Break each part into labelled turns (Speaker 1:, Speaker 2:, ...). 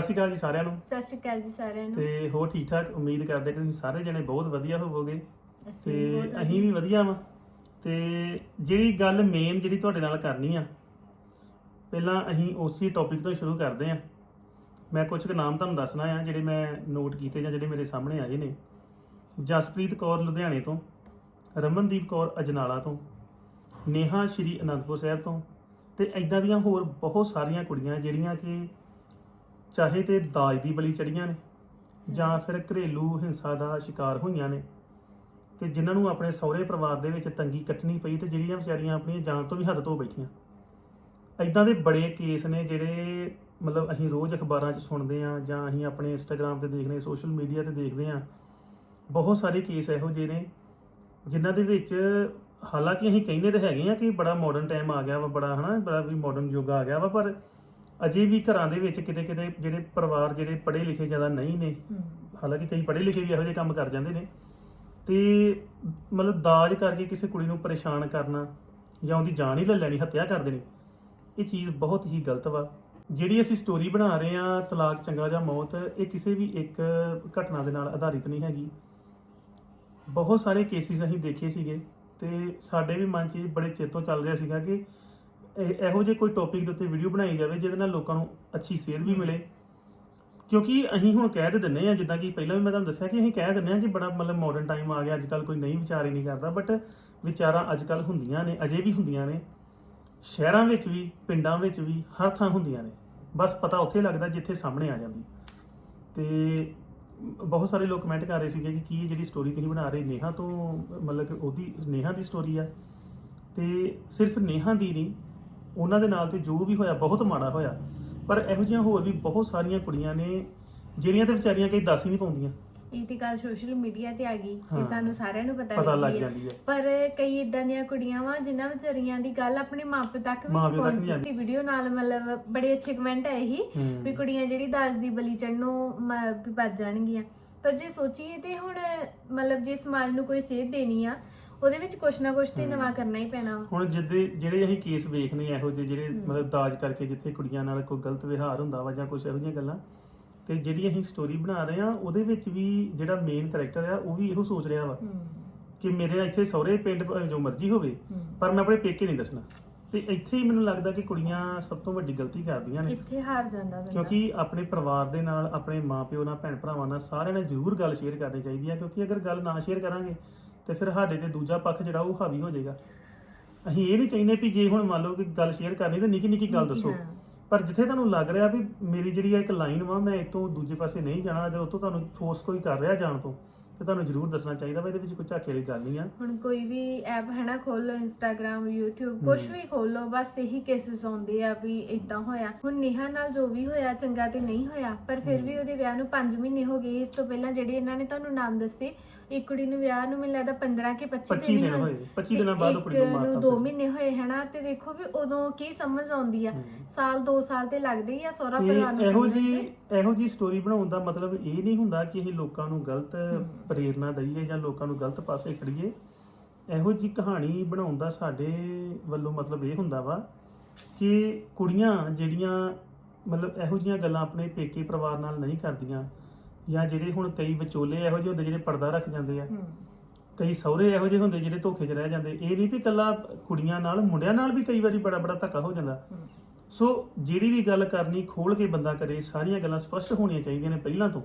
Speaker 1: ਸਤਿ ਸ਼੍ਰੀ ਅਕਾਲ ਜੀ ਸਾਰਿਆਂ ਨੂੰ।
Speaker 2: ਸਤਿ ਸ਼੍ਰੀ ਅਕਾਲ ਜੀ ਸਾਰਿਆਂ ਨੂੰ।
Speaker 1: ਤੇ ਹੋਰ ਠੀਕ ਠਾਕ ਉਮੀਦ ਕਰਦੇ ਕਿ ਤੁਸੀਂ ਸਾਰੇ ਜਣੇ ਬਹੁਤ ਵਧੀਆ ਹੋਵੋਗੇ। ਤੇ ਅਸੀਂ ਵੀ ਵਧੀਆ ਵਾਂ। ਤੇ ਜਿਹੜੀ ਗੱਲ ਮੇਨ ਜਿਹੜੀ ਤੁਹਾਡੇ ਨਾਲ ਕਰਨੀ ਆ ਪਹਿਲਾਂ ਅਸੀਂ ਉਸੇ ਟੌਪਿਕ ਤੋਂ ਸ਼ੁਰੂ ਕਰਦੇ ਆ। ਮੈਂ ਕੁਝ ਕੁ ਨਾਮ ਤੁਹਾਨੂੰ ਦੱਸਣਾ ਆ ਜਿਹੜੇ ਮੈਂ ਨੋਟ ਕੀਤੇ ਜਾਂ ਜਿਹੜੇ ਮੇਰੇ ਸਾਹਮਣੇ ਆਏ ਨੇ। ਜਸਪ੍ਰੀਤ ਕੌਰ ਲੁਧਿਆਣੇ ਤੋਂ ਰਮਨਦੀਪ ਕੌਰ ਅਜਨਾਲਾ ਤੋਂ ਨੇਹਾ ਸ਼੍ਰੀ ਅਨੰਦਪੁਰ ਸਾਹਿਬ ਤੋਂ ਤੇ ਐਦਾਂ ਦੀਆਂ ਹੋਰ ਬਹੁਤ ਸਾਰੀਆਂ ਕੁੜੀਆਂ ਜਿਹੜੀਆਂ ਕਿ ਚਾਹੇ ਤੇ ਦਾਜ ਦੀ ਬਲੀ ਚੜੀਆਂ ਨੇ, ਜਾਂ ਫਿਰ ਘਰੇਲੂ ਹਿੰਸਾ ਦਾ ਸ਼ਿਕਾਰ ਹੋਈਆਂ ਨੇ। ਤੇ ਜਿਨ੍ਹਾਂ ਨੂੰ ਆਪਣੇ ਸਹੁਰੇ ਪਰਿਵਾਰ ਦੇ ਵਿੱਚ ਤੰਗੀ ਕੱਟਣੀ ਪਈ ਤੇ ਜਿਹੜੀਆਂ ਵਿਚਾਰੀਆਂ ਆਪਣੀ ਜਾਨ ਤੋਂ ਵੀ ਹੱਦ ਧੋ ਬੈਠੀਆਂ। ਐਦਾਂ ਦੇ ਬੜੇ ਕੇਸ ਨੇ ਜਿਹੜੇ ਮਤਲਬ ਅਸੀਂ ਰੋਜ਼ ਅਖਬਾਰਾਂ 'ਚ ਸੁਣਦੇ ਆ ਜਾਂ ਅਸੀਂ ਆਪਣੇ ਇੰਸਟਾਗ੍ਰam ਤੇ ਦੇਖਦੇ ਸੋਸ਼ਲ ਮੀਡੀਆ ਤੇ ਦੇਖਦੇ ਆ ਬਹੁਤ ਸਾਰੇ ਕੇਸ ਇਹੋ ਜਿਹੇ ਨੇ ਜਿਨ੍ਹਾਂ ਦੇ ਵਿੱਚ ਹਾਲਾਂਕਿ ਅਸੀਂ ਕਹਿੰਦੇ ਤਾਂ ਹੈਗੇ ਆ ਕਿ ਬੜਾ ਮਾਡਰਨ ਟਾਈਮ ਆ ਗਿਆ ਵਾ, ਬੜਾ ਹਨਾ, ਬੜਾ ਵੀ ਮਾਡਰਨ ਯੁੱਗ ਆ ਗਿਆ ਵਾ, ਪਰ ਅਜੇ ਵੀ ਘਰਾਂ ਦੇ ਵਿੱਚ ਕਿਤੇ ਕਿਤੇ ਜਿਹੜੇ ਪਰਿਵਾਰ ਜਿਹੜੇ ਪੜ੍ਹੇ ਲਿਖੇ ਜ਼ਿਆਦਾ ਨਹੀਂ ਨੇ ਹਾਲਾਂਕਿ ਕਈ ਪੜ੍ਹੇ ਲਿਖੇ ਵੀ ਇਹੋ ਜਿਹੇ ਕੰਮ ਕਰ ਜਾਂਦੇ ਨੇ। ਤੇ ਮਤਲਬ ਦਾਜ ਕਰਕੇ ਕਿਸੇ ਕੁੜੀ ਨੂੰ ਪਰੇਸ਼ਾਨ ਕਰਨਾ ਜਾਂ ਉਹਦੀ ਜਾਨ ਹੀ ਲੈ ਲੈਣੀ ਹੱਤਿਆ ਕਰ ਦੇਣੀ ਇਹ ਚੀਜ਼ ਬਹੁਤ ਹੀ ਗਲਤ ਵਾ। ਜਿਹੜੀ ਅਸੀਂ ਸਟੋਰੀ ਬਣਾ ਰਹੇ ਆ ਤਲਾਕ ਚੰਗਾ ਜਾਂ ਮੌਤ ਇਹ ਕਿਸੇ ਵੀ ਇੱਕ ਘਟਨਾ ਦੇ ਨਾਲ ਆਧਾਰਿਤ ਨਹੀਂ ਹੈਗੀ। ਬਹੁਤ ਸਾਰੇ ਕੇਸਿਸ ਅਸੀਂ ਦੇਖੇ ਸੀਗੇ ਤੇ ਸਾਡੇ ਵੀ ਮਨ 'ਚ ਬੜੇ ਚਿਰ ਤੋਂ ਚੱਲ ਰਿਹਾ ਸੀਗਾ ਕਿ ਇਹ- ਇਹੋ ਜਿਹੇ ਕੋਈ ਟੌਪਿਕ ਦੇ ਉੱਤੇ ਵੀਡੀਓ ਬਣਾਈ ਜਾਵੇ ਜਿਹਦੇ ਨਾਲ ਲੋਕਾਂ ਨੂੰ ਅੱਛੀ ਸੇਧ ਵੀ ਮਿਲੇ। ਕਿਉਂਕਿ ਅਸੀਂ ਹੁਣ ਕਹਿ ਤੇ ਦਿੰਨੇ ਆ ਜਿੱਦਾਂ ਕਿ ਪਹਿਲਾਂ ਵੀ ਮੈਂ ਤੁਹਾਨੂੰ ਦੱਸਿਆ ਕਿ ਅਸੀਂ ਕਹਿ ਦਿੰਨੇ ਆ ਕਿ ਬੜਾ ਮਤਲਬ ਮਾਡਰਨ ਟਾਈਮ ਆ ਗਿਆ ਅੱਜ ਕੱਲ ਕੋਈ ਨਹੀਂ ਵਿਚਾਰ ਹੀ ਨਹੀਂ ਕਰਦਾ ਬਟ ਵਿਚਾਰਾਂ ਅੱਜ ਕੱਲ ਹੁੰਦੀਆਂ ਨੇ, ਅਜੇ ਵੀ ਹੁੰਦੀਆਂ ਨੇ। ਸ਼ਹਿਰਾਂ ਵਿੱਚ ਵੀ, ਪਿੰਡਾਂ ਵਿੱਚ ਵੀ, ਹਰ ਥਾਂ ਹੁੰਦੀਆਂ ਨੇ। ਬਸ ਪਤਾ ਉੱਥੇ ਲੱਗਦਾ ਜਿੱਥੇ ਸਾਹਮਣੇ ਆ ਜਾਂਦੀ। ਤੇ ਬਹੁਤ ਸਾਰੇ ਲੋਕ ਕਮੈਂਟ ਕਰ ਰਹੇ ਸੀਗੇ ਕਿ ਕੀ ਇਹ ਜਿਹੜੀ ਸਟੋਰੀ ਤੁਸੀਂ ਬਣਾ ਰਹੇ, ਨੇਹਾ ਤੋਂ ਮਤਲਬ ਕਿ ਉਹਦੀ, ਨੇਹਾ ਦੀ ਸਟੋਰੀ ਆ। ਤੇ ਸਿਰਫ ਨੇਹਾ ਦੀ ਨਹੀਂ ਉਹਨਾਂ ਦੇ ਨਾਲ ਤੇ ਜੋ ਵੀ ਹੋਇਆ ਬਹੁਤ ਮਾੜਾ ਹੋਇਆ। ਪਰ ਇਹੋ ਜਿਹੀਆਂ ਹੋਰ ਵੀ ਬਹੁਤ ਸਾਰੀਆਂ ਕੁੜੀਆਂ ਨੇ ਜਿਹੜੀਆਂ ਤੇ ਵਿਚਾਰੀਆਂ ਕਈ ਦੱਸ ਹੀ ਨਹੀਂ ਪਾਉਂਦੀਆਂ।
Speaker 2: ਇਹ ਤੇ ਗੱਲ ਸੋਸ਼ਲ ਮੀਡੀਆ ਤੇ ਆ ਗਈ। ਤੇ ਸਾਨੂੰ ਸਾਰਿਆਂ ਨੂੰ ਪਤਾ
Speaker 1: ਪਤਾ ਲੱਗ
Speaker 2: ਲੱਗੀ
Speaker 1: ਜਾਂਦੀ ਹੈ।
Speaker 2: ਪਰ ਕਈ ਇਦਾਂ ਦੀਆਂ ਕੁੜੀਆਂ ਵਾ ਜਿਨ੍ਹਾਂ ਵਿਚਾਰੀਆਂ ਦੀ ਗੱਲ ਆਪਣੇ ਮਾਪੇ ਤੱਕ ਵੀ
Speaker 1: ਮਾਂ-ਪਿਓ
Speaker 2: ਨਹੀਂ
Speaker 1: ਨਹੀਂ
Speaker 2: ਪਹੁੰਚਦੀ। ਵੀਡੀਓ ਨਾਲ ਮਤਲਬ ਬੜੇ ਅੱਛੇ ਕਮੈਂਟ ਆਏ ਸੀ
Speaker 1: ਹੂੰ।
Speaker 2: ਵੀ ਕੁੜੀਆਂ ਜਿਹੜੀ ਦਾਜ ਦੀ ਬਲੀ ਚੜਨੋਂ ਮ- ਵੀ ਬਚ ਜਾਣਗੀਆਂ। ਪਰ ਜੇ ਸੋਚੀਏ ਤੇ ਹੁਣ ਮਤਲਬ ਜੇ ਸਮਾਜ ਨੂੰ ਕੋਈ ਸੇਧ ਦੇਣੀ ਆ ਉਹਦੇ ਵਿੱਚ ਕੁਛ ਨਾ ਕੁਛ ਤੇ ਨਵਾਂ ਕਰਨਾ ਹੀ ਪੈਣਾ ਵਾ।
Speaker 1: ਹੁਣ ਜਿੱਦੇ ਜਿਹੜੇ ਅਸੀਂ ਕੇਸ ਵੇਖਨੇ ਆ ਇਹੋ ਜਿਹੇ ਜਿਹੜੇ ਮਤਲਬ ਦਾਜ ਕਰਕੇ ਜਿੱਥੇ ਕੁੜੀਆਂ ਨਾਲ ਕੋਈ ਗਲਤ ਵਿਵਹਾਰ ਹੁੰਦਾ ਵਾ ਜਾਂ ਕੁਝ ਇਹੋ ਜਿਹੀਆਂ ਗੱਲਾਂ ਤੇ ਜਿਹੜੀ ਅਸੀਂ ਸਟੋਰੀ ਬਣਾ ਰਹੇ ਆ ਉਹਦੇ ਵਿੱਚ ਵੀ ਜਿਹੜਾ ਮੇਨ ਕੈਰੈਕਟਰ ਆ ਉਹ ਵੀ ਇਹੋ ਸੋਚ ਰਿਹਾ ਵਾ ਕਿ ਮੇਰੇ ਇੱਥੇ ਸਹੁਰੇ ਪਿੰਡ ਭਾਵੇਂ ਜੋ ਮਰਜ਼ੀ ਹੋਵੇ। ਪਰ ਮੈਂ ਆਪਣੇ ਪੇਕੇ ਨਹੀਂ ਦੱਸਣਾ। ਤੇ ਇੱਥੇ ਹੀ ਮੈਨੂੰ ਲੱਗਦਾ ਕਿ ਕੁੜੀਆਂ ਸਭ ਤੋਂ ਵੱਡੀ ਗਲਤੀ ਕਰਦੀਆਂ ਨੇ।
Speaker 2: ਇੱਥੇ ਹਾਰ ਜਾਂਦਾ ਬੰਦਾ।
Speaker 1: ਕਿਉਂਕਿ ਆਪਣੇ ਪਰਿਵਾਰ ਦੇ ਨਾਲ ਆਪਣੇ ਮਾਪਿਓ ਨਾਲ ਭੈਣ ਭਰਾਵਾਂ ਨਾਲ ਸਾਰਿਆਂ ਨੇ ਜ਼ਰੂਰ ਗੱਲ ਸ਼ੇਅਰ ਕਰਨੀ ਚਾਹੀਦੀ ਹੈ ਕਿਉਂਕਿ ਅਗਰ ਗੱਲ ਨਾ ਸ਼ੇਅਰ ਕਰਾਂਗੇ ਤੇ ਫਿਰ ਸਾਡੇ ਤੇ ਦੂਜਾ ਪੱਖ ਜਿਹੜਾ ਉਹ ਹਾਵੀ ਹੋ ਜਾਏਗਾ। ਅਸੀਂ ਇਹ ਨਹੀਂ ਕਹਿੰਦੇ ਵੀ ਜੇ ਹੁਣ ਮੰਨ ਲਓ ਕਿ ਗੱਲ ਸ਼ੇਅਰ ਕਰਨੀ ਤਾਂ ਨਿੱਕੀ ਨਿੱਕੀ ਗੱਲ ਦੱਸੋ। ਪਰ ਜਿੱਥੇ ਤੁਹਾਨੂੰ ਲੱਗ ਰਿਹਾ ਵੀ ਮੇਰੀ ਜਿਹੜੀ ਇੱਕ ਲਾਈਨ ਵਾ ਮੈਂ ਇਤੋਂ ਦੂਜੇ ਪਾਸੇ ਨਹੀਂ ਜਾਣਾ ਅਗਰ ਉਤੋਂ ਤੁਹਾਨੂੰ ਫੋਰਸ ਕੋਈ ਕਰ ਰਿਹਾ ਜਾਣ ਤੋਂ ਤੇ ਤੁਹਾਨੂੰ ਜ਼ਰੂਰ ਦੱਸਣਾ ਚਾਹੀਦਾ ਵਾ ਇਹਦੇ ਵਿੱਚ ਕੋਈ ਝਾਕੇ ਵਾਲੀ ਗੱਲ ਨਹੀਂ ਆ।
Speaker 2: ਹੁਣ ਕੋਈ ਵੀ ਐਪ ਹੈ ਨਾ ਖੋਲ ਲਓ ਇੰਸਟਾਗ੍ਰam YouTube ਕੁਝ ਵੀ ਖੋਲ ਲਓ ਬਸ ਇਹੀ ਕੇਸਿਸ ਆਉਂਦੇ ਆ ਵੀ ਇਦਾਂ ਹੋਇਆ। ਹੁਣ ਨੇਹਾ ਨਾਲ ਜੋ ਵੀ ਹੋਇਆ ਚੰਗਾ ਤੇ ਨਹੀਂ ਹੋਇਆ ਪਰ ਫਿਰ ਵੀ ਉਹਦੇ ਵਿਆਹ ਨੂੰ 5 ਮਹੀਨੇ ਹੋ ਗਏ ਇਸ ਤੋਂ ਪਹਿਲਾਂ ਜਿਹੜੇ ਇਹਨਾਂ ਨੇ ਤੁਹਾਨੂੰ ਨਾਮ ਦੱਸੇ ਇੱਕ ਕੁੜੀ ਨੂੰ ਵਿਆਹ ਨੂੰ ਮੈਨੂੰ ਲੱਗਦਾ 15 ਕੇ 25
Speaker 1: 25 ਦਿਨ ਹੋਏ 25 ਦਿਨਾਂ ਬਾਅਦ ਉਹ ਕੁੜੀ ਨੂੰ
Speaker 2: ਨੂੰ
Speaker 1: ਮਾਰਤਾ
Speaker 2: 2 ਮਹੀਨੇ ਹੋਏ ਹਨਾ ਤੇ ਦੇਖੋ ਵੀ ਉਦੋਂ ਕੀ ਸਮਝ ਆਉਂਦੀ ਆ। ਸਾਲ 2 ਸਾਲ ਤੇ ਲੱਗਦੇ ਹੀ ਆ ਸਹੁਰਾ ਪਰਿਵਾਰ ਨੂੰ
Speaker 1: ਇਹੋ ਜੀ। ਇਹੋ ਜੀ ਸਟੋਰੀ ਬਣਾਉਣ ਦਾ ਮਤਲਬ ਇਹ ਨਹੀਂ ਹੁੰਦਾ ਕਿ ਅਸੀਂ ਲੋਕਾਂ ਨੂੰ ਗਲਤ ਪ੍ਰੇਰਣਾ ਦਈਏ ਜਾਂ ਲੋਕਾਂ ਨੂੰ ਗਲਤ ਪਾਸੇ ਖੜੀਏ। ਇਹੋ ਜੀ ਕਹਾਣੀ ਬਣਾਉਣ ਦਾ ਸਾਡੇ ਵੱਲੋਂ ਮਤਲਬ ਇਹ ਹੁੰਦਾ ਵਾ ਕਿ ਕੁੜੀਆਂ ਜਿਹੜੀਆਂ ਮਤਲਬ ਇਹੋ ਜੀਆਂ ਗੱਲਾਂ ਆਪਣੇ ਪੇਕੇ ਪਰਿਵਾਰ ਨਾਲ ਨਹੀਂ ਕਰਦੀਆਂ ਜਾਂ ਜਿਹੜੇ ਹੁਣ ਕਈ ਵਿਚੋਲੇ ਇਹੋ ਜਿਹੇ ਹੁੰਦੇ ਜਿਹੜੇ ਪਰਦਾ ਰੱਖ ਜਾਂਦੇ ਆ ਕਈ ਸਹੁਰੇ ਇਹੋ ਜਿਹੇ ਹੁੰਦੇ ਜਿਹੜੇ ਧੋਖੇ 'ਚ ਰਹਿ ਜਾਂਦੇ ਇਹ ਨਹੀਂ ਵੀ ਕੱਲਾ ਕੁੜੀਆਂ ਨਾਲ ਮੁੰਡਿਆਂ ਨਾਲ ਵੀ ਕਈ ਵਾਰੀ ਬੜਾ ਬੜਾ ਧੱਕਾ ਹੋ ਜਾਂਦਾ। ਸੋ ਜਿਹੜੀ ਵੀ ਗੱਲ ਕਰਨੀ ਖੋਲ ਕੇ ਬੰਦਾ ਕਰੇ ਸਾਰੀਆਂ ਗੱਲਾਂ ਸਪਸ਼ਟ ਹੋਣੀਆਂ ਚਾਹੀਦੀਆਂ ਨੇ ਪਹਿਲਾਂ ਤੋਂ।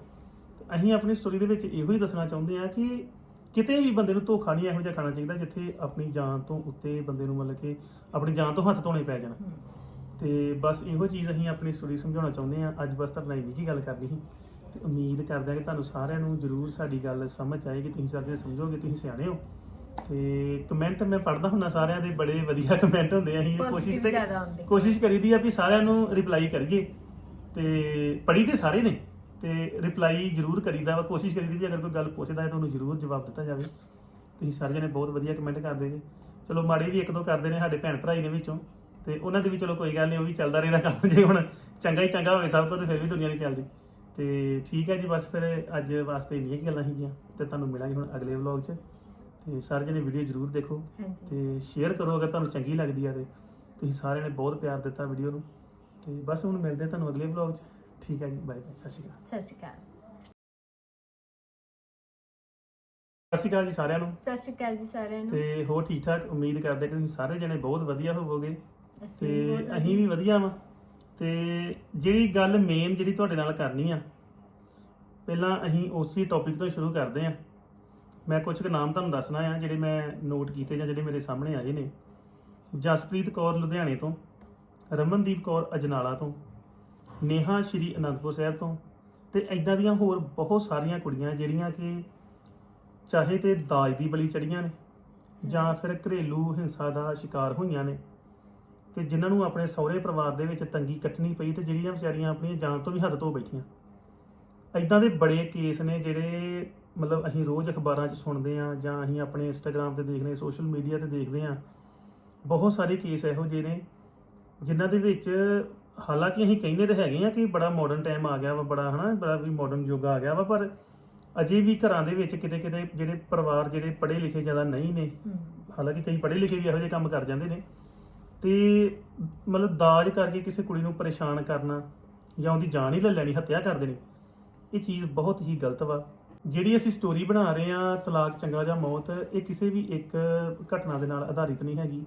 Speaker 1: ਤੇ ਅਸੀਂ ਆਪਣੀ ਸਟੋਰੀ ਦੇ ਵਿੱਚ ਇਹੋ ਹੀ ਦੱਸਣਾ ਚਾਹੁੰਦੇ ਹਾਂ ਕਿ ਕਿਤੇ ਵੀ ਬੰਦੇ ਨੂੰ ਧੋਖਾ ਨਹੀਂ ਇਹੋ ਜਿਹਾ ਖਾਣਾ ਚਾਹੀਦਾ ਜਿੱਥੇ ਆਪਣੀ ਜਾਨ ਤੋਂ ਉੱਤੇ ਬੰਦੇ ਨੂੰ ਮਤਲਬ ਕਿ ਆਪਣੀ ਜਾਨ ਤੋਂ ਹੱਥ ਧੋਣੇ ਪੈ ਜਾਣ। ਤੇ ਬਸ ਇਹੋ ਚੀਜ਼ ਅਸੀਂ ਆਪਣੀ ਸਟੋਰੀ ਸਮਝਾਉਣਾ ਚਾਹੁੰਦੇ ਹਾਂ। ਅੱਜ ਬਸ ਨਾਲ ਇੰਨੀ ਕੀ ਗੱਲ ਕਰਨੀ ਸੀ। ਤੇ ਉਮੀਦ ਕਰਦੇ ਹਾਂ ਕਿ ਤੁਹਾਨੂੰ ਸਾਰਿਆਂ ਨੂੰ ਜਰੂਰ ਸਾਡੀ ਗੱਲ ਸਮਝ ਆਏਗੀ ਤੁਸੀਂ ਸਾਰੇ ਸਮਝੋਗੇ ਤੁਸੀਂ ਸਿਆਣੇ ਹੋ। ਤੇ ਕਮੈਂਟ ਮੈਂ ਪੜ੍ਹਦਾ ਹੁੰਦਾ ਸਾਰਿਆਂ ਦੇ ਬੜੇ ਵਧੀਆ ਕਮੈਂਟ ਹੁੰਦੇ ਆ ਅਸੀਂ
Speaker 2: Positive
Speaker 1: ਕੋਸ਼ਿਸ਼ ਤੇ
Speaker 2: ਜ਼ਿਆਦਾ ਹੁੰਦੇ।
Speaker 1: ਕੋਸ਼ਿਸ਼ ਕਰੀਦੀ ਆ ਵੀ ਸਾਰਿਆਂ ਨੂੰ ਰਿਪਲਾਈ ਕਰੀਏ। ਤੇ ਪੜ੍ਹੀ ਤੇ ਸਾਰੇ ਨੇ ਤੇ ਰਿਪਲਾਈ ਜਰੂਰ ਕਰੀਦਾ ਵਾ ਕੋਸ਼ਿਸ਼ ਕਰੀਦੀ ਵੀ ਅਗਰ ਕੋਈ ਗੱਲ ਪੁੱਛਦਾ ਹੈ ਤਾਂ ਉਹਨੂੰ ਜਰੂਰ ਜਵਾਬ ਦਿੱਤਾ ਜਾਵੇ। ਤੁਸੀਂ ਸਾਰੇ ਜਣੇ ਬਹੁਤ ਵਧੀਆ ਕਮੈਂਟ ਕਰਦੇ ਜੀ। ਚਲੋ ਮਾੜੇ ਵੀ ਇੱਕ ਦੋ ਕਰਦੇ ਨੇ ਸਾਡੇ ਭੈਣ ਭਰਾਈ ਨੇ ਵਿੱਚੋਂ ਤੇ ਉਹਨਾਂ ਦੇ ਵੀ ਚਲੋ ਕੋਈ ਗੱਲ ਨਹੀਂ ਉਹ ਵੀ ਚੱਲਦਾ ਰਹਿੰਦਾ ਕੰਮ ਜੇ ਹੁਣ ਚੰਗਾ ਹੀ ਚੰਗਾ ਹੋਵੇ ਸਭ ਤੋਂ ਤੇ ਫਿਰ ਵੀ ਦੁਨੀਆ ਨਹੀਂ ਚੱਲਦੀ। ਤੇ ਠੀਕ ਹੈ ਜੀ ਬਸ ਫਿਰ ਅੱਜ ਵਾਸਤੇ ਇੰਨੀਆਂ ਕੁ ਗੱਲਾਂ ਸੀਗੀਆਂ ਤੇ ਤੁਹਾਨੂੰ ਮਿਲਾਂਗੇ ਹੁਣ ਅਗਲੇ ਵਲੌਗ 'ਚ। ਤੇ ਸਾਰੇ ਜਣੇ ਵੀਡੀਓ ਜਰੂਰ ਦੇਖੋ
Speaker 2: ਹਾਂਜੀ।
Speaker 1: ਤੇ ਸ਼ੇਅਰ ਕਰੋ ਅਗਰ ਤੁਹਾਨੂੰ ਚੰਗੀ ਲੱਗਦੀ ਆ ਤੇ। ਤੁਸੀਂ ਸਾਰਿਆਂ ਨੇ ਬਹੁਤ ਪਿਆਰ ਦਿੱਤਾ ਵੀਡੀਓ ਨੂੰ। ਤੇ ਬਸ ਹੁਣ ਮਿਲਦੇ ਹਾਂ ਤੁਹਾਨੂੰ ਅਗਲੇ ਵਲੌਗ 'ਚ। ਠੀਕ ਹੈ ਜੀ ਬਾਏ ਬਾਏ ਸਤਿ ਸ਼੍ਰੀ ਅਕਾਲ।
Speaker 2: ਸਤਿ ਸ਼੍ਰੀ ਅਕਾਲ।
Speaker 1: ਸਤਿ ਸ਼੍ਰੀ ਅਕਾਲ ਜੀ ਸਾਰਿਆਂ ਨੂੰ।
Speaker 2: ਸਤਿ ਸ਼੍ਰੀ ਅਕਾਲ ਜੀ ਸਾਰਿਆਂ ਨੂੰ।
Speaker 1: ਤੇ ਹੋਰ ਠੀਕ ਠਾਕ ਉਮੀਦ ਕਰਦੇ ਕਿ ਤੁਸੀਂ ਸਾਰੇ ਜਣੇ ਬਹੁਤ ਵਧੀਆ ਹੋਵੋਗੇ।
Speaker 2: ਅਸੀਂ
Speaker 1: ਤੇ
Speaker 2: ਬਹੁਤ
Speaker 1: ਅਸੀਂ ਵੀ ਵਧੀਆ ਵਾਂ। ਤੇ ਜਿਹੜੀ ਗੱਲ ਮੇਨ ਜਿਹੜੀ ਤੁਹਾਡੇ ਨਾਲ ਕਰਨੀ ਆ, ਪਹਿਲਾਂ ਅਸੀਂ ਉਸੇ ਟੌਪਿਕ ਤੋਂ ਹੀ ਸ਼ੁਰੂ ਕਰਦੇ ਆ। ਮੈਂ ਕੁਝ ਕੁ ਨਾਮ ਤੁਹਾਨੂੰ ਦੱਸਣਾ ਆ, ਜਿਹੜੇ ਮੈਂ ਨੋਟ ਕੀਤੇ ਜਾਂ ਜਿਹੜੇ ਮੇਰੇ ਸਾਹਮਣੇ ਆਏ ਨੇ। ਜਸਪ੍ਰੀਤ ਕੌਰ ਲੁਧਿਆਣੇ ਤੋਂ, ਰਮਨਦੀਪ ਕੌਰ ਅਜਨਾਲਾ ਤੋਂ, ਨੇਹਾ ਸ਼੍ਰੀ ਅਨੰਦਪੁਰ ਸਾਹਿਬ ਤੋਂ, ਤੇ ਐਦਾਂ ਦੀਆਂ ਹੋਰ ਬਹੁਤ ਸਾਰੀਆਂ ਕੁੜੀਆਂ ਜਿਹੜੀਆਂ ਕਿ ਚਾਹੇ ਤੇ ਦਾਜ ਦੀ ਬਲੀ ਚੜੀਆਂ ਨੇ ਜਾਂ ਫਿਰ ਘਰੇਲੂ ਹਿੰਸਾ ਦਾ ਸ਼ਿਕਾਰ ਹੋਈਆਂ ਨੇ। ਤੇ ਜਿਨ੍ਹਾਂ ਨੂੰ ਆਪਣੇ ਸਹੁਰੇ ਪਰਿਵਾਰ ਦੇ ਵਿੱਚ ਤੰਗੀ ਕੱਟਣੀ ਪਈ ਤੇ ਜਿਹੜੀਆਂ ਵਿਚਾਰੀਆਂ ਆਪਣੀਆਂ ਜਾਨ ਤੋਂ ਵੀ ਹੱਦ ਤੋਂ ਬੈਠੀਆਂ। ਐਦਾਂ ਦੇ ਬੜੇ ਕੇਸ ਨੇ ਜਿਹੜੇ ਮਤਲਬ ਅਸੀਂ ਰੋਜ਼ ਅਖਬਾਰਾਂ 'ਚ ਸੁਣਦੇ ਆ ਜਾਂ ਅਸੀਂ ਆਪਣੇ ਇੰਸਟਾਗ੍ਰam ਤੇ ਦੇਖਦੇ ਸੋਸ਼ਲ ਮੀਡੀਆ ਤੇ ਦੇਖਦੇ ਆ ਬਹੁਤ ਸਾਰੇ ਕੇਸ ਇਹੋ ਜਿਹੇ ਨੇ ਜਿਨ੍ਹਾਂ ਦੇ ਵਿੱਚ ਹਾਲਾਂਕਿ ਅਸੀਂ ਕਹਿੰਦੇ ਤਾਂ ਹੈਗੇ ਆ ਕਿ ਬੜਾ ਮਾਡਰਨ ਟਾਈਮ ਆ ਗਿਆ ਵਾ ਬੜਾ ਹਨਾ ਬੜਾ ਵੀ ਮਾਡਰਨ ਯੁੱਗ ਆ ਗਿਆ ਵਾ ਪਰ ਅਜੇ ਵੀ ਘਰਾਂ ਦੇ ਵਿੱਚ ਕਿਤੇ ਕਿਤੇ ਜਿਹੜੇ ਪਰਿਵਾਰ ਜਿਹੜੇ ਪੜ੍ਹੇ ਲਿਖੇ ਜ਼ਿਆਦਾ ਨਹੀਂ ਨੇ ਹਾਲਾਂਕਿ ਕਈ ਪੜ੍ਹੇ ਲਿਖੇ ਵੀ ਇਹੋ ਜਿਹੇ ਕੰਮ ਕਰ ਜਾਂਦੇ ਨੇ। ਤੇ ਮਤਲਬ ਦਾਜ ਕਰਕੇ ਕਿਸੇ ਕੁੜੀ ਨੂੰ ਪਰੇਸ਼ਾਨ ਕਰਨਾ ਜਾਂ ਉਹਦੀ ਜਾਨ ਹੀ ਲੈ ਲੈਣੀ, ਹੱਤਿਆ ਕਰ ਦੇਣੀ, ਇਹ ਚੀਜ਼ ਬਹੁਤ ਹੀ ਗਲਤ ਵਾ। ਜਿਹੜੀ ਅਸੀਂ ਸਟੋਰੀ ਬਣਾ ਰਹੇ ਆ ਤਲਾਕ ਚੰਗਾ ਜਾਂ ਮੌਤ, ਇਹ ਕਿਸੇ ਵੀ ਇੱਕ ਘਟਨਾ ਦੇ ਨਾਲ ਆਧਾਰਿਤ ਨਹੀਂ ਹੈਗੀ।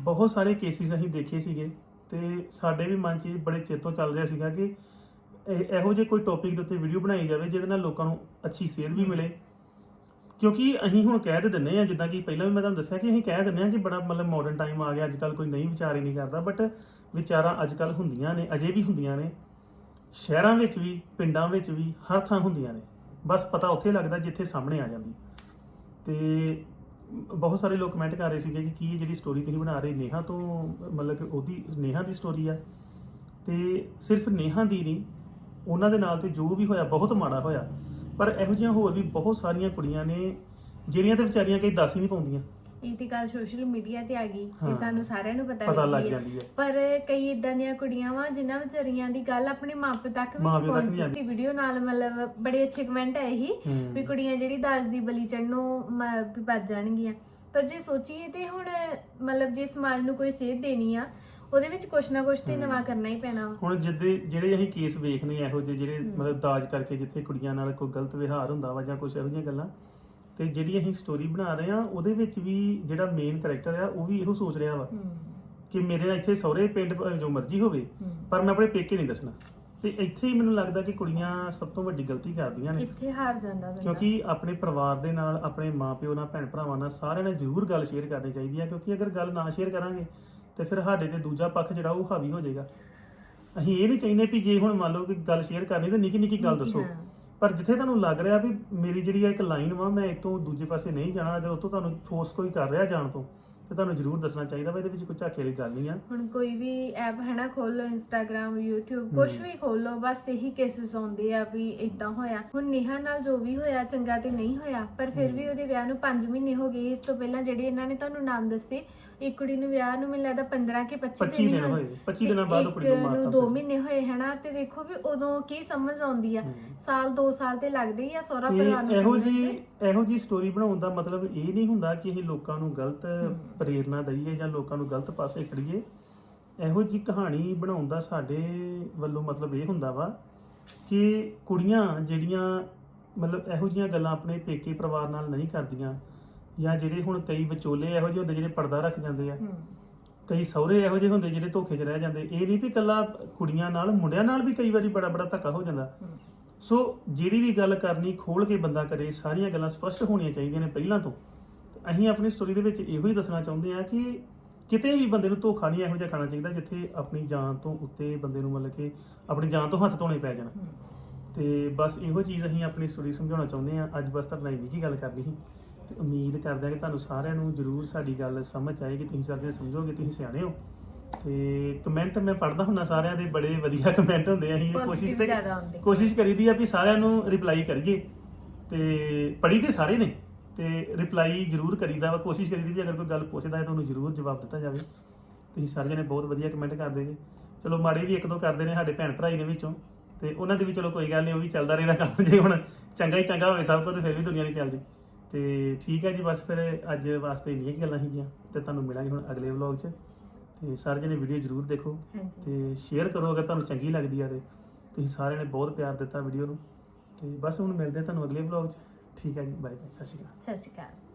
Speaker 1: ਬਹੁਤ ਸਾਰੇ ਕੇਸਿਸ ਅਸੀਂ ਦੇਖੇ ਸੀਗੇ ਤੇ ਸਾਡੇ ਵੀ ਮਨ 'ਚ ਇਹ ਬੜੇ ਚਿਰ ਤੋਂ ਚੱਲ ਰਿਹਾ ਸੀਗਾ ਕਿ ਇਹ- ਇਹੋ ਜਿਹੇ ਕੋਈ ਟੌਪਿਕ ਦੇ ਉੱਤੇ ਵੀਡੀਓ ਬਣਾਈ ਜਾਵੇ ਜਿਹਦੇ ਨਾਲ ਲੋਕਾਂ ਨੂੰ ਅੱਛੀ ਸੇਧ ਵੀ ਮਿਲੇ। ਕਿਉਂਕਿ ਅਸੀਂ ਹੁਣ ਕਹਿ ਤੇ ਦਿੰਨੇ ਆ, ਜਿੱਦਾਂ ਕਿ ਪਹਿਲਾਂ ਵੀ ਮੈਂ ਤੁਹਾਨੂੰ ਦੱਸਿਆ ਕਿ ਅਸੀਂ ਕਹਿ ਦਿੰਨੇ ਆ ਕਿ ਬੜਾ ਮਤਲਬ ਮਾਡਰਨ ਟਾਈਮ ਆ ਗਿਆ ਅੱਜ ਕੱਲ ਕੋਈ ਨਹੀਂ ਵਿਚਾਰ ਹੀ ਨਹੀਂ ਕਰਦਾ ਬਟ ਵਿਚਾਰਾਂ ਅੱਜ ਕੱਲ ਹੁੰਦੀਆਂ ਨੇ, ਅਜੇ ਵੀ ਹੁੰਦੀਆਂ ਨੇ। ਸ਼ਹਿਰਾਂ ਵਿੱਚ ਵੀ, ਪਿੰਡਾਂ ਵਿੱਚ ਵੀ, ਹਰ ਥਾਂ ਹੁੰਦੀਆਂ ਨੇ। ਬਸ ਪਤਾ ਉੱਥੇ ਲੱਗਦਾ ਜਿੱਥੇ ਸਾਹਮਣੇ ਆ ਜਾਂਦੀ। ਤੇ ਬਹੁਤ ਸਾਰੇ ਲੋਕ ਕਮੈਂਟ ਕਰ ਰਹੇ ਸੀਗੇ ਕਿ ਕੀ ਇਹ ਜਿਹੜੀ ਸਟੋਰੀ ਤੁਸੀਂ ਬਣਾ ਰਹੇ, ਨੇਹਾ ਤੋਂ ਮਤਲਬ ਕਿ ਉਹਦੀ, ਨੇਹਾ ਦੀ ਸਟੋਰੀ ਆ। ਤੇ ਸਿਰਫ ਨੇਹਾ ਦੀ ਨਹੀਂ, ਉਹਨਾਂ ਦੇ ਨਾਲ ਤੇ ਜੋ ਵੀ ਹੋਇਆ, ਬਹੁਤ ਮਾੜਾ ਹੋਇਆ। ਪਰ ਇਹੋ ਜਿਹੀਆਂ ਹੋਰ ਵੀ ਬਹੁਤ ਸਾਰੀਆਂ ਕੁੜੀਆਂ ਨੇ ਜਿਹੜੀਆਂ ਤੇ ਵਿਚਾਰੀਆਂ ਕਈ ਦੱਸ ਹੀ ਨਹੀਂ ਪਾਉਂਦੀਆਂ।
Speaker 2: ਇਹ ਤੇ ਗੱਲ ਸੋਸ਼ਲ ਮੀਡੀਆ ਤੇ ਆ ਗਈ। ਤੇ ਸਾਨੂੰ ਸਾਰਿਆਂ ਨੂੰ ਪਤਾ
Speaker 1: ਪਤਾ ਲੱਗ ਜਾਂਦੀ ਹੈ।
Speaker 2: ਪਰ ਕਈ ਇਦਾਂ ਦੀਆਂ ਕੁੜੀਆਂ ਵਾ ਜਿਨ੍ਹਾਂ ਵਿਚਾਰੀਆਂ ਦੀ ਗੱਲ ਆਪਣੇ ਮਾਪੇ ਤੱਕ ਵੀ ਨਹੀਂ
Speaker 1: ਨਹੀਂ
Speaker 2: ਪਹੁੰਚੀ ਵੀਡੀਓ ਨਾਲ ਮਤਲਬ ਬੜੇ ਅੱਛੇ ਕਮੈਂਟ ਆਏ ਸੀ
Speaker 1: ਹੂੰ।
Speaker 2: ਵੀ ਕੁੜੀਆਂ ਜਿਹੜੀ ਦਾਜ ਦੀ ਬਲੀ ਚੜਨੋਂ ਵੀ ਬਚ ਜਾਣਗੀਆਂ। ਪਰ ਜੇ ਸੋਚੀਏ ਤੇ ਹੁਣ ਮਤਲਬ ਜੇ ਸਮਾਜ ਨੂੰ ਕੋਈ ਸੇਧ ਦੇਣੀ ਆ ਉਹਦੇ ਵਿੱਚ ਕੁਛ ਨਾ ਕੁਛ ਤੇ ਨਵਾਂ ਕਰਨਾ ਹੀ ਪੈਣਾ ਵਾ।
Speaker 1: ਹੁਣ ਜਿੱਦੇ ਜਿਹੜੇ ਅਸੀਂ ਕੇਸ ਵੇਖਨੇ ਇਹੋ ਜਿਹੇ ਜਿਹੜੇ ਮਤਲਬ ਦਾਜ ਕਰਕੇ ਜਿੱਥੇ ਕੁੜੀਆਂ ਨਾਲ ਕੋਈ ਗਲਤ ਵਿਹਾਰ ਹੁੰਦਾ ਵਾ ਜਾਂ ਕੁਝ ਇਹੋ ਜਿਹੀਆਂ ਗੱਲਾਂ ਤੇ ਜਿਹੜੀ ਅਸੀਂ ਸਟੋਰੀ ਬਣਾ ਰਹੇ ਆ ਉਹਦੇ ਵਿੱਚ ਵੀ ਜਿਹੜਾ ਮੇਨ ਕੈਰੈਕਟਰ ਆ ਉਹ ਵੀ ਇਹੋ ਸੋਚ ਰਿਹਾ ਵਾ ਕਿ ਮੇਰੇ ਨਾਲ ਇੱਥੇ ਸਹੁਰੇ ਪਿੰਡ ਭਾਵੇਂ ਜੋ ਮਰਜ਼ੀ ਹੋਵੇ ਪਰ ਮੈਂ ਆਪਣੇ ਪੇਕੇ ਨਹੀਂ ਦੱਸਣਾ। ਤੇ ਇੱਥੇ ਹੀ ਮੈਨੂੰ ਲੱਗਦਾ ਕਿ ਕੁੜੀਆਂ ਸਭ ਤੋਂ ਵੱਡੀ ਗਲਤੀ ਕਰਦੀਆਂ ਨੇ।
Speaker 2: ਇੱਥੇ ਹਾਰ ਜਾਂਦਾ ਬੰਦਾ।
Speaker 1: ਕਿਉਂਕਿ ਆਪਣੇ ਪਰਿਵਾਰ ਦੇ ਨਾਲ ਆਪਣੇ ਮਾਪਿਓ ਨਾਲ ਭੈਣ ਭਰਾਵਾਂ ਨਾਲ ਸਾਰਿਆਂ ਨੇ ਜ਼ਰੂਰ ਗੱਲ ਸ਼ੇਅਰ ਕਰਨੀ ਚਾਹੀਦੀ ਹੈ ਕਿਉਂਕਿ ਅਗਰ ਗੱਲ ਨਾ ਸ਼ੇਅਰ ਕਰਾਂਗੇ ਤੇ ਫਿਰ ਸਾਡੇ ਤੇ ਦੂਜਾ ਪੱਖ ਜਿਹੜਾ ਉਹ ਹਾਵੀ ਹੋ ਜਾਏਗਾ। ਅਸੀਂ ਇਹ ਨਹੀਂ ਕਹਿੰਦੇ ਵੀ ਜੇ ਹੁਣ ਮੰਨ ਲਓ ਕਿ ਗੱਲ ਸ਼ੇਅਰ ਕਰਨੀ ਤਾਂ ਨਿੱਕੀ ਨਿੱਕੀ ਗੱਲ ਦੱਸੋ। ਪਰ ਜਿੱਥੇ ਤੁਹਾਨੂੰ ਲੱਗ ਰਿਹਾ ਵੀ ਮੇਰੀ ਜਿਹੜੀ ਆ ਇੱਕ ਲਾਈਨ ਵਾ ਮੈਂ ਇਤੋਂ ਦੂਜੇ ਪਾਸੇ ਨਹੀਂ ਜਾਣਾ ਅਗਰ ਉਤੋਂ ਤੁਹਾਨੂੰ ਫੋਰਸ ਕੋਈ ਕਰ ਰਿਹਾ ਜਾਣ ਤੋਂ ਤੇ ਤੁਹਾਨੂੰ ਜ਼ਰੂਰ ਦੱਸਣਾ ਚਾਹੀਦਾ ਵਾ ਇਹਦੇ ਵਿੱਚ ਕੋਈ ਝਾਕੇ ਵਾਲੀ ਗੱਲ ਨਹੀਂ ਆ।
Speaker 2: ਹੁਣ ਕੋਈ ਵੀ ਐਪ ਹੈ ਨਾ ਖੋਲ ਇੰਸਟਾਗ੍ਰam YouTube ਕੁਝ ਵੀ ਖੋਲ ਬਸ ਇਹੀ ਕੇਸਿਸ ਆਉਂਦੇ ਆ ਵੀ ਇਦਾਂ ਹੋਇਆ। ਹੁਣ ਨੇਹਾ ਨਾਲ ਜੋ ਵੀ ਹੋਇਆ ਚੰਗਾ ਤੇ ਨਹੀਂ ਹੋਇਆ ਪਰ ਫਿਰ ਵੀ ਉਹਦੇ ਵਿਆਹ ਨੂੰ 5 ਮਹੀਨੇ ਹੋ ਗਏ ਇਸ ਤੋਂ ਪਹਿਲਾਂ ਜਿਹੜੇ ਇਹਨਾਂ ਨੇ ਤੁਹਾਨੂੰ ਨਾਮ ਦੱਸੇ ਇੱਕ ਕੁੜੀ ਨੂੰ ਵਿਆਹ ਨੂੰ ਮੈਨੂੰ ਲੱਗਦਾ 15 ਕੇ 25
Speaker 1: 25 ਦਿਨ ਹੋਏ। 25 ਦਿਨਾਂ ਬਾਅਦ ਉਹ ਕੁੜੀ ਨੂੰ ਮਾਰਤਾ
Speaker 2: 2 ਮਹੀਨੇ ਹੋਏ ਹਨਾ ਤੇ ਦੇਖੋ ਵੀ ਉਦੋਂ ਕੀ ਸਮਝ ਆਉਂਦੀ ਆ। ਸਾਲ 2 ਸਾਲ ਤੇ ਲੱਗਦੇ ਹੀ ਆ ਸਹੁਰਾ ਪਰਿਵਾਰ ਨੂੰ
Speaker 1: ਇਹੋ ਜੀ ਇਹੋ ਜੀ ਸਟੋਰੀ ਬਣਾਉਣ ਦਾ ਮਤਲਬ ਇਹ ਨਹੀਂ ਹੁੰਦਾ ਕਿ ਅਸੀਂ ਲੋਕਾਂ ਨੂੰ ਗਲਤ ਪ੍ਰੇਰਣਾ ਦਈਏ ਜਾਂ ਲੋਕਾਂ ਨੂੰ ਗਲਤ ਪਾਸੇ ਖੜੀਏ। ਇਹੋ ਜੀ ਕਹਾਣੀ ਬਣਾਉਣ ਦਾ ਸਾਡੇ ਵੱਲੋਂ ਮਤਲਬ ਇਹ ਹੁੰਦਾ ਵਾ ਕਿ ਕੁੜੀਆਂ ਜਿਹੜੀਆਂ ਮਤਲਬ ਇਹੋ ਜੀਆਂ ਗੱਲਾਂ ਆਪਣੇ ਪੇਕੇ ਪਰਿਵਾਰ ਨਾਲ ਨਹੀਂ ਕਰਦੀਆਂ ਜਾਂ ਜਿਹੜੇ ਹੁਣ ਕਈ ਵਿਚੋਲੇ ਇਹੋ ਜਿਹੇ ਹੁੰਦੇ ਜਿਹੜੇ ਪਰਦਾ ਰੱਖ ਜਾਂਦੇ ਆ ਕਈ ਸਹੁਰੇ ਇਹੋ ਜਿਹੇ ਹੁੰਦੇ ਜਿਹੜੇ ਧੋਖੇ 'ਚ ਰਹਿ ਜਾਂਦੇ ਇਹ ਨਹੀਂ ਵੀ ਕੱਲਾ ਕੁੜੀਆਂ ਨਾਲ ਮੁੰਡਿਆਂ ਨਾਲ ਵੀ ਕਈ ਵਾਰੀ ਬੜਾ ਬੜਾ ਧੱਕਾ ਹੋ ਜਾਂਦਾ। ਸੋ ਜਿਹੜੀ ਵੀ ਗੱਲ ਕਰਨੀ ਖੋਲ ਕੇ ਬੰਦਾ ਕਰੇ ਸਾਰੀਆਂ ਗੱਲਾਂ ਸਪਸ਼ਟ ਹੋਣੀਆਂ ਚਾਹੀਦੀਆਂ ਨੇ ਪਹਿਲਾਂ ਤੋਂ। ਅਸੀਂ ਆਪਣੀ ਸਟੋਰੀ ਦੇ ਵਿੱਚ ਇਹੋ ਹੀ ਦੱਸਣਾ ਚਾਹੁੰਦੇ ਹਾਂ ਕਿ ਕਿਤੇ ਵੀ ਬੰਦੇ ਨੂੰ ਧੋਖਾ ਨਹੀਂ ਇਹੋ ਜਿਹਾ ਖਾਣਾ ਚਾਹੀਦਾ ਜਿੱਥੇ ਆਪਣੀ ਜਾਨ ਤੋਂ ਉੱਤੇ ਬੰਦੇ ਨੂੰ ਮਤਲਬ ਕਿ ਆਪਣੀ ਜਾਨ ਤੋਂ ਹੱਥ ਧੋਣੇ ਪੈ ਜਾਣ। ਤੇ ਬਸ ਇਹੋ ਚੀਜ਼ ਅਸੀਂ ਆਪਣੀ ਸਟੋਰੀ ਸਮਝਾਉਣਾ ਚਾਹੁੰਦੇ ਹਾਂ। ਅੱਜ ਬਸ ਤੁਹਾਡੇ ਨਾਲ ਇੰਨੀ ਕੀ ਗੱਲ ਕਰਨੀ ਸੀ। ਤੇ ਉਮੀਦ ਕਰਦੇ ਹਾਂ ਕਿ ਤੁਹਾਨੂੰ ਸਾਰਿਆਂ ਨੂੰ ਜਰੂਰ ਸਾਡੀ ਗੱਲ ਸਮਝ ਆਏਗੀ ਤੁਸੀਂ ਸਾਰੇ ਸਮਝੋਗੇ ਤੁਸੀਂ ਸਿਆਣੇ ਹੋ। ਤੇ ਕਮੈਂਟ ਮੈਂ ਪੜ੍ਹਦਾ ਹੁੰਨਾ ਸਾਰਿਆਂ ਦੇ ਬੜੇ ਵਧੀਆ ਕਮੈਂਟ ਹੁੰਦੇ ਆ ਅਸੀਂ ਕੋਸ਼ਿਸ਼
Speaker 2: Positive
Speaker 1: ਤੇ
Speaker 2: ਜ਼ਿਆਦਾ ਆਉਂਦੇ।
Speaker 1: ਕੋਸ਼ਿਸ਼ ਕਰੀਦੀ ਆ ਵੀ ਸਾਰਿਆਂ ਨੂੰ ਰਿਪਲਾਈ ਕਰੀਏ। ਤੇ ਪੜ੍ਹੀ ਤੇ ਸਾਰੇ ਨੇ ਤੇ ਰਿਪਲਾਈ ਜਰੂਰ ਕਰੀਦਾ ਵਾ ਕੋਸ਼ਿਸ਼ ਕਰੀਦੀ ਵੀ ਅਗਰ ਕੋਈ ਗੱਲ ਪੁੱਛਦਾ ਹੈ ਤਾਂ ਉਹਨੂੰ ਜਰੂਰ ਜਵਾਬ ਦਿੱਤਾ ਜਾਵੇ। ਤੁਸੀਂ ਸਾਰੇ ਜਣੇ ਬਹੁਤ ਵਧੀਆ ਕਮੈਂਟ ਕਰਦੇ ਜੀ। ਚਲੋ ਮਾੜੇ ਵੀ ਇੱਕ ਦੋ ਕਰਦੇ ਨੇ ਸਾਡੇ ਭੈਣ ਭਰਾਈ ਨੇ ਵਿੱਚੋਂ ਤੇ ਉਹਨਾਂ ਦੇ ਵੀ ਚਲੋ ਕੋਈ ਗੱਲ ਨਹੀਂ ਉਹ ਵੀ ਚੱਲਦਾ ਰਹਿੰਦਾ ਕੰਮ ਜੇ ਹੁਣ ਚੰਗਾ ਹੀ ਚੰਗਾ ਹੋਵੇ ਸਭ ਕੁਝ ਤੇ ਫਿਰ ਵੀ ਦੁਨੀਆ ਨਹੀਂ ਚੱਲਦੀ। ਤੇ ਠੀਕ ਹੈ ਜੀ ਬਸ ਫਿਰ ਅੱਜ ਵਾਸਤੇ ਇੰਨੀਆਂ ਕੁ ਗੱਲਾਂ ਸੀਗੀਆਂ ਤੇ ਤੁਹਾਨੂੰ ਮਿਲਾਂਗੇ ਹੁਣ ਅਗਲੇ ਵਲੌਗ 'ਚ। ਤੇ ਸਾਰੇ ਜਣੇ ਵੀਡੀਓ ਜਰੂਰ ਦੇਖੋ ਤੇ ਸ਼ੇਅਰ ਕਰੋ ਅਗਰ ਤੁਹਾਨੂੰ ਚੰਗੀ ਲੱਗਦੀ ਆ ਤੇ। ਤੁਸੀਂ ਸਾਰਿਆਂ ਨੇ ਬਹੁਤ ਪਿਆਰ ਦਿੱਤਾ ਵੀਡੀਓ ਨੂੰ। ਤੇ ਬਸ ਹੁਣ ਮਿਲਦੇ ਹਾਂ ਤੁਹਾਨੂੰ ਅਗਲੇ ਵਲੌਗ 'ਚ। ਠੀਕ ਹੈ ਜੀ ਬਾਏ ਬਾਏ ਸਤਿ ਸ਼੍ਰੀ ਅਕਾਲ।
Speaker 2: ਸਤਿ ਸ਼੍ਰੀ ਅਕਾਲ।